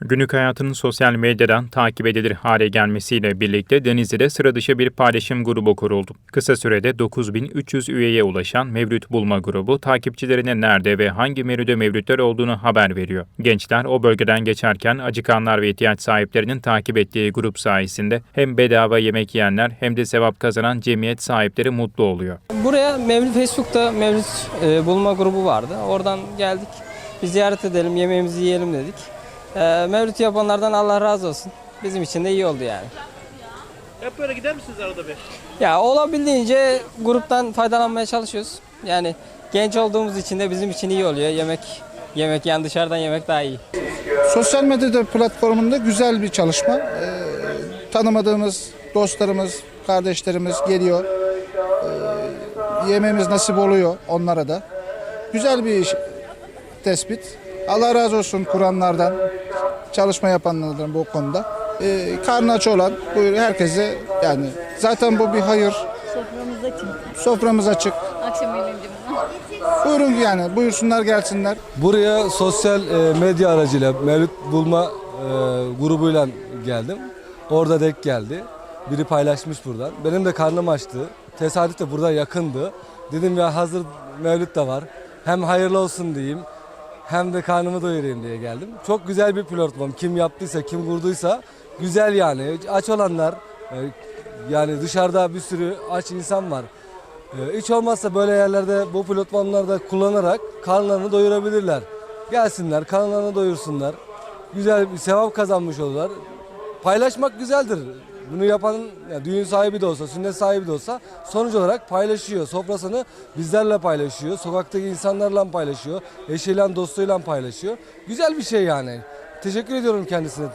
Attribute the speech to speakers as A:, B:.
A: Günlük hayatının sosyal medyadan takip edilir hale gelmesiyle birlikte Denizli'de sıra dışı bir paylaşım grubu kuruldu. Kısa sürede 9300 üyeye ulaşan Mevlüt Bulma grubu takipçilerine nerede ve hangi menüde mevlütler olduğunu haber veriyor. Gençler o bölgeden geçerken acıkanlar ve ihtiyaç sahiplerinin takip ettiği grup sayesinde hem bedava yemek yiyenler hem de sevap kazanan cemiyet sahipleri mutlu oluyor.
B: Buraya Mevlüt Facebook'ta Mevlüt e, bulma grubu vardı. Oradan geldik. Bir ziyaret edelim, yemeğimizi yiyelim dedik. E, Mevlüt yapanlardan Allah razı olsun. Bizim için de iyi oldu yani.
C: Hep böyle gider misiniz arada bir?
B: Ya olabildiğince gruptan faydalanmaya çalışıyoruz. Yani genç olduğumuz için de bizim için iyi oluyor. Yemek yemek yani dışarıdan yemek daha iyi.
D: Sosyal medyada platformunda güzel bir çalışma. Ee, tanımadığımız dostlarımız, kardeşlerimiz geliyor. Ee, yememiz nasip oluyor onlara da. Güzel bir iş, tespit. Allah razı olsun Kur'anlardan, çalışma yapanlardan bu konuda. Ee, karnı aç olan buyur herkese yani zaten bu bir hayır.
E: Soframız açın.
D: Soframız açık.
E: Akşam eğlencemiz.
D: Buyurun yani buyursunlar gelsinler.
F: Buraya sosyal e, medya aracıyla Mevlüt Bulma e, grubuyla geldim. Orada denk geldi. Biri paylaşmış buradan. Benim de karnım açtı. Tesadüf de burada yakındı. Dedim ya hazır Mevlüt de var. Hem hayırlı olsun diyeyim. Hem de karnımı doyurayım diye geldim. Çok güzel bir platform. Kim yaptıysa, kim kurduysa güzel yani. Aç olanlar, e, yani dışarıda bir sürü aç insan var. Ee, Hiç olmazsa böyle yerlerde bu platformlarda kullanarak karnlarını doyurabilirler. Gelsinler, karnlarını doyursunlar. Güzel bir sevap kazanmış olurlar. Paylaşmak güzeldir. Bunu yapan yani düğün sahibi de olsa, sünnet sahibi de olsa sonuç olarak paylaşıyor. Sofrasını bizlerle paylaşıyor. Sokaktaki insanlarla paylaşıyor. Eşiyle, dostuyla paylaşıyor. Güzel bir şey yani. Teşekkür ediyorum kendisine.